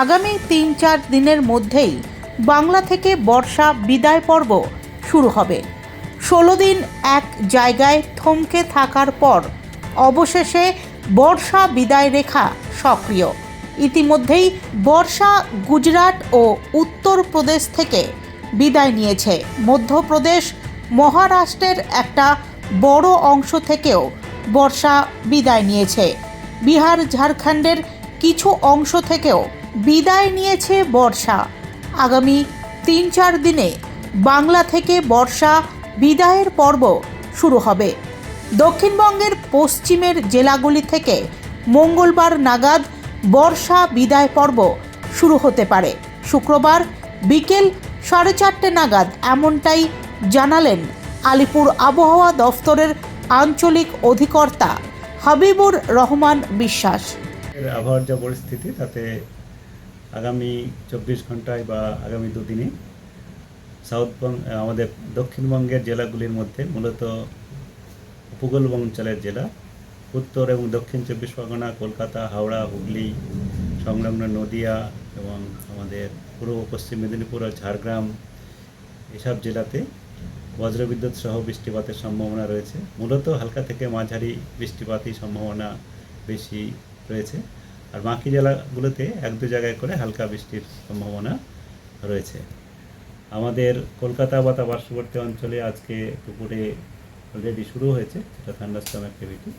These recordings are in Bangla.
আগামী তিন চার দিনের মধ্যেই বাংলা থেকে বর্ষা বিদায় পর্ব শুরু হবে। ষোলো দিন এক জায়গায় থমকে থাকার পর অবশেষে বর্ষা বিদায় রেখা সক্রিয়। ইতিমধ্যেই বর্ষা গুজরাট ও উত্তরপ্রদেশ থেকে বিদায় নিয়েছে। মধ্যপ্রদেশ, মহারাষ্ট্রের একটা বড় অংশ থেকেও বর্ষা বিদায় নিয়েছে। বিহার, ঝাড়খণ্ডের কিছু অংশ থেকেও বিদায় নিয়েছে বর্ষা। আগামী তিন চার দিনে বাংলা থেকে বর্ষা বিদায়ের পর্ব শুরু হবে। দক্ষিণবঙ্গের পশ্চিমের জেলাগুলি থেকে মঙ্গলবার নাগাদ বর্ষা বিদায় পর্ব শুরু হতে পারে। শুক্রবার বিকেল সাড়ে চারটে নাগাদ এমনটাই জানালেন আলিপুর আবহাওয়া দফতরের আঞ্চলিক অধিকর্তা হাবিবুর রহমান বিশ্বাস। আবহাওয়ার যা পরিস্থিতি, তাতে আগামী চব্বিশ ঘন্টায় বা আগামী দুদিনে সাউথবঙ্গ আমাদের দক্ষিণবঙ্গের জেলাগুলির মধ্যে মূলত উপকূল অঞ্চলের জেলা, উত্তর এবং দক্ষিণ চব্বিশ পরগনা, কলকাতা, হাওড়া, হুগলি, সংলগ্ন নদিয়া এবং আমাদের পূর্ব পশ্চিম মেদিনীপুর ঝাড়গ্রাম এসব জেলাতে বজ্রবিদ্যুৎ সহ বৃষ্টিপাতের সম্ভাবনা রয়েছে। মূলত হালকা থেকে মাঝারি বৃষ্টিপাতই সম্ভাবনা বেশি রয়েছে। আর বাকি জেলাগুলোতে এক দু জায়গায় করে হালকা বৃষ্টির সম্ভাবনা রয়েছে। আমাদের কলকাতা বা তার পার্শ্ববর্তী অঞ্চলে আজকে দুপুরে অলরেডি শুরু হয়েছে যেটা থান্ডারস্টর্ম অ্যাক্টিভিটি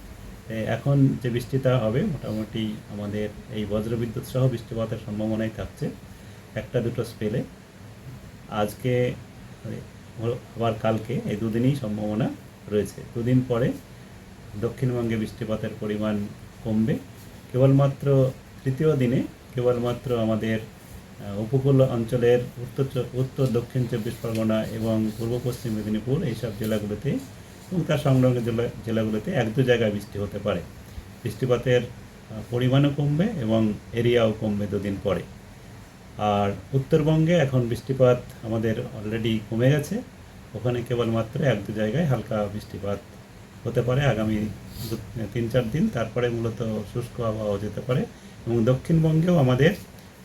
এখন যে বৃষ্টিটা হবে, মোটামুটি আমাদের এই বজ্রবিদ্যুৎ সহ বৃষ্টিপাতের সম্ভাবনাই থাকছে একটা দুটো স্পেলে আজকে আবার কালকে এই দুদিনই সম্ভাবনা রয়েছে। দুদিন পরে দক্ষিণবঙ্গে বৃষ্টিপাতের পরিমাণ কমবে। কেবলমাত্র তৃতীয় দিনে, কেবলমাত্র আমাদের উপকূল অঞ্চলের উত্তর উত্তর, দক্ষিণ চব্বিশ পরগনা এবং পূর্ব পশ্চিম মেদিনীপুর এইসব জেলাগুলোতে এবং তার সংলগ্ন জেলা, জেলাগুলোতে এক দু জায়গায় বৃষ্টি হতে পারে। বৃষ্টিপাতের পরিমাণও কমবে এবং এরিয়াও কমবে দুদিন পরে। আর উত্তরবঙ্গে এখন বৃষ্টিপাত আমাদের অলরেডি কমে গেছে। ওখানে কেবলমাত্র এক দু জায়গায় হালকা বৃষ্টিপাত হতে পারে আগামী তিন চার দিন। তারপরে মূলত শুষ্ক আবহাওয়া যেতে পারে এবং দক্ষিণবঙ্গেও আমাদের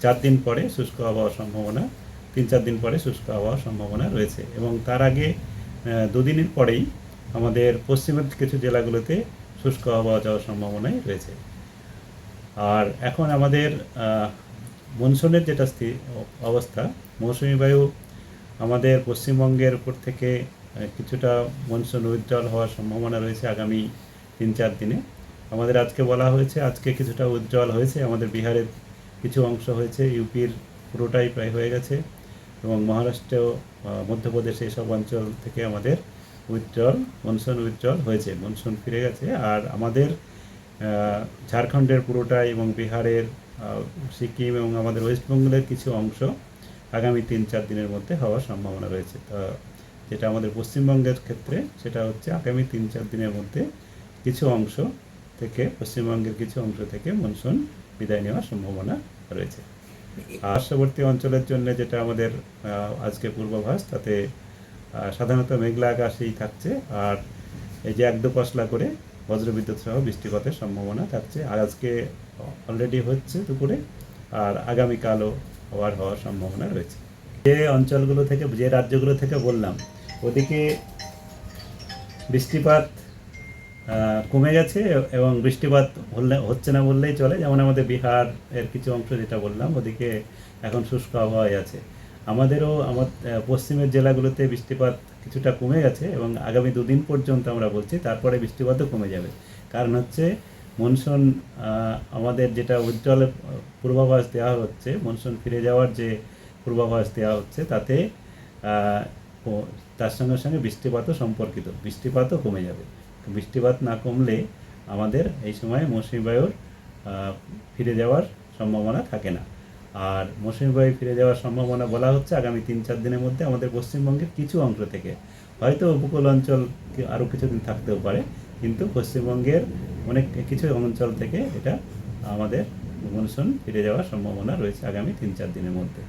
চার দিন পরে শুষ্ক আবহাওয়ার সম্ভাবনা, তিন চার দিন পরে শুষ্ক আবহাওয়ার সম্ভাবনা রয়েছে এবং তার আগে দুদিনের পরেই আমাদের পশ্চিমের কিছু জেলাগুলোতে শুষ্ক আবহাওয়া যাওয়ার সম্ভাবনাই রয়েছে। আর এখন আমাদের মনসুনের যেটা স্থি- অবস্থা, মৌসুমি বায়ু আমাদের পশ্চিমবঙ্গের উপর থেকে কিছুটা মনসুন উজ্জ্বল হওয়ার সম্ভাবনা রয়েছে আগামী তিন চার দিনে। আমাদের আজকে বলা হয়েছে আজকে কিছুটা উজ্জ্বল হয়েছে। আমাদের বিহারের কিছু অংশ হয়েছে ইউপির পুরোটাই প্রায় হয়ে গেছে এবং মহারাষ্ট্রেও আহ, মধ্যপ্রদেশে এসব অঞ্চল থেকে আমাদের উজ্জ্বল মনসুন উজ্জ্বল হয়েছে মনসুন ফিরে গেছে। আর আমাদের ঝাড়খণ্ডের পুরোটাই এবং বিহারের সিকিম এবং আমাদের ওয়েস্টবেঙ্গলের কিছু অংশ আগামী তিন চার দিনের মধ্যে হওয়ার সম্ভাবনা রয়েছে। তা যেটা আমাদের পশ্চিমবঙ্গের ক্ষেত্রে, সেটা হচ্ছে আগামী তিন চার দিনের মধ্যে কিছু অংশ থেকে, পশ্চিমবঙ্গের কিছু অংশ থেকে মনসুন বিদায় নেওয়ার সম্ভাবনা রয়েছে। পার্শ্ববর্তী অঞ্চলের জন্য যেটা আমাদের আজকে পূর্বাভাস, তাতে সাধারণত মেঘলা আকাশেই থাকছে আর এই যে এক দু পশলা করে বজ্রবিদ্যুৎ সহ বৃষ্টিপাতের সম্ভাবনা থাকছে। আর আজকে অলরেডি হচ্ছে দুপুরে আর আগামীকালও হওয়ার হওয়ার সম্ভাবনা রয়েছে। যে অঞ্চলগুলো থেকে, যে রাজ্যগুলো থেকে বললাম ওদিকে বৃষ্টিপাত কমে গেছে এবং বৃষ্টিপাত হলে, হচ্ছে না বললেই চলে। যেমন আমাদের বিহার এর কিছু অংশ যেটা বললাম, ওদিকে এখন শুষ্ক আবহাওয়ায় আছে। আমাদেরও, আমার পশ্চিমের জেলাগুলোতে বৃষ্টিপাত কিছুটা কমে গেছে এবং আগামী দুদিন পর্যন্ত আমরা বলছি, তারপরে বৃষ্টিপাতও কমে যাবে। কারণ হচ্ছে মনসুন আমাদের যেটা উজ্জ্বল পূর্বাভাস দেওয়া হচ্ছে, মনসুন ফিরে যাওয়ার যে পূর্বাভাস দেওয়া হচ্ছে, তাতে তার সঙ্গে সঙ্গে বৃষ্টিপাতও সম্পর্কিত। বৃষ্টিপাতও কমে যাবে। বৃষ্টিপাত না কমলে আমাদের এই সময় মৌসুমী বায়ুর ফিরে যাওয়ার সম্ভাবনা থাকে না। আর মৌসুমী বায়ু ফিরে যাওয়ার সম্ভাবনা বলা হচ্ছে আগামী তিন চার দিনের মধ্যে আমাদের পশ্চিমবঙ্গের কিছু অংশ থেকে। হয়তো উপকূল অঞ্চল আরও কিছুদিন থাকতেও পারে, কিন্তু পশ্চিমবঙ্গের অনেক কিছু অঞ্চল থেকে এটা আমাদের মনসুন ফিরে যাওয়ার সম্ভাবনা রয়েছে আগামী তিন চার দিনের মধ্যে।